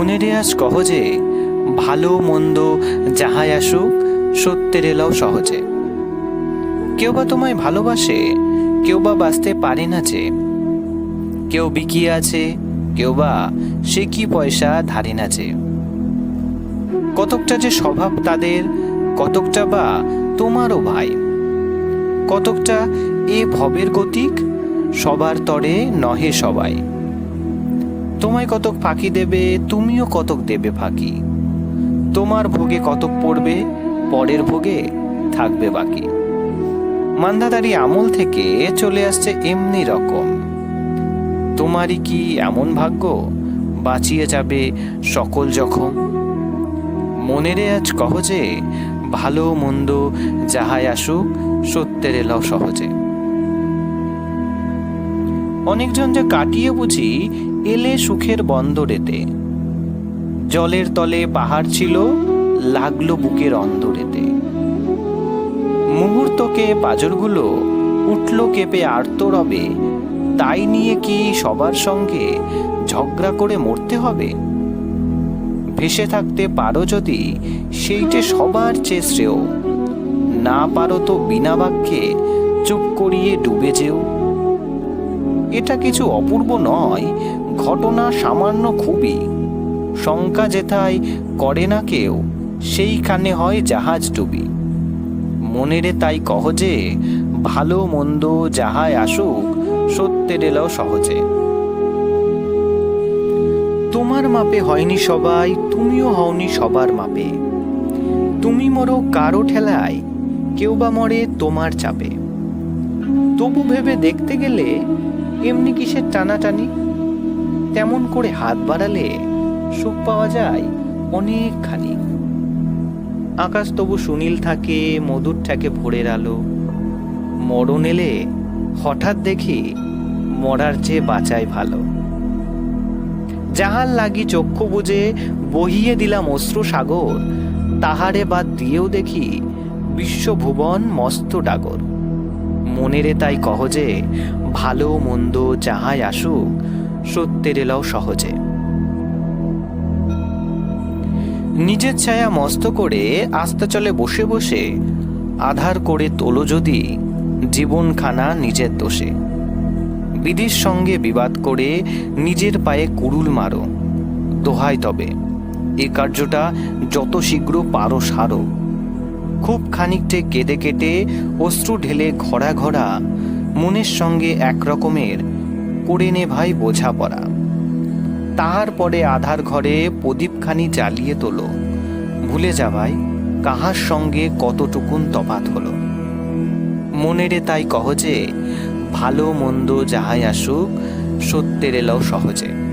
মনের আজ কহ যে, ভালো মন্দ যাহাই আসুক, সত্যের এলাও সহজে। কেউ বা তোমায় ভালোবাসে, কেউ বা বাঁচতে পারে না যে। কেউ বিকিয়ে আছে, কেউ বা সে কি পয়সা ধারে না যে। কতকটা যে স্বভাব তাদের, কতকটা বা তোমারও ভাই। কতকটা এ ভবের গতিক, সবার তরে নহে সবাই। তোমায় কতক ফাঁকি দেবে, তুমিও কতক দেবে ফাঁকি। তোমার ভোগে কতক পড়বে, পরের ভোগে থাকবে বাকি। মান্দাদারি আমল থেকে চলে আসছে এমনি রকম। তোমারই কি এমন ভাগ্য? বাঁচিয়ে যাবে সকল জখম। মনেরে আজ কহ যে, ভালো মন্দ যাহাই আসুক, সত্যের এলাও সহজে। অনেকজন যে কাটিয়ে বুঝি এলে সুখের বন্দরেতে। জলের তলে পাহাড় ছিল, লাগল বুকের অন্দরেতে। মুহূর্তকে পাজরগুলো উঠল কেঁপে আর্ত রবে তাই নিয়ে কি সবার সঙ্গে ঝগড়া করে মরতে হবে? ভেসে থাকতে পারো যদি, সেইটে সবার চেয়ে শ্রেয়। না পারো তো বিনা বাক্যে চুপ করিয়ে ডুবে যেও। এটা কিছু অপূর্ব নয়, ঘটনা সামান্য খুবই। শঙ্কা যেথায় করে না কেউ, সেইখানে হয় জাহাজ ডুবি। মনেরে তাই কহ যে, ভালো মন্দ যাহায় আসুক, সত্যের এলাও সহজে। তোমার মাপে হয়নি সবাই, তুমিও হওনি সবার মাপে। তুমি মরো কারও ঠেলায়, কেউ বা মরে তোমার চাপে। তবু ভেবে দেখতে গেলে এমনি কিসের টানাটানি? তেমন করে হাত বাড়ালে সুখ পাওয়া যায় অনেকখানি। আকাশ তবু সুনীল থাকে, মধুর থাকে ভোরের আলো। মরণ এলে হঠাৎ দেখি মরার চেয়ে বাঁচাই ভালো। যাহার লাগি চক্ষু বুঝে বহিয়ে দিলাম অশ্রু সাগর, তাহারে বাদ দিয়েও দেখি বিশ্বভুবন মস্ত ডাগর। মনেরে তাই কহ যে, ভালো মন্দ যাহাই আসুক, সত্যের এলাও সহজে। নিজের ছায়া মস্ত করে আস্তে চলে বসে বসে, আধার করে তোলো যদি, জীবনখানা নিজের দোষে। বিধির সঙ্গে বিবাদ করে নিজের পায়ে কুড়ুল মারো। দোহাই তবে, এ কার্যটা যত শীঘ্র পারো সারো। খুব খানিকটে কেটে কেটে অশ্রু ঢেলে ঘরা ঘরা মনের সঙ্গে এক রকমের করে নে ভাই বোঝাপড়া। তাহার পরে আধার ঘরে প্রদীপখানি জ্বালিয়ে তোলো। ভুলে যাবাই কাহার সঙ্গে কতটুকুন তফাত হলো। মনেরে তাই কহ যে, ভালো মন্দ যাহাই আসুক, সত্যের এলাও সহজে।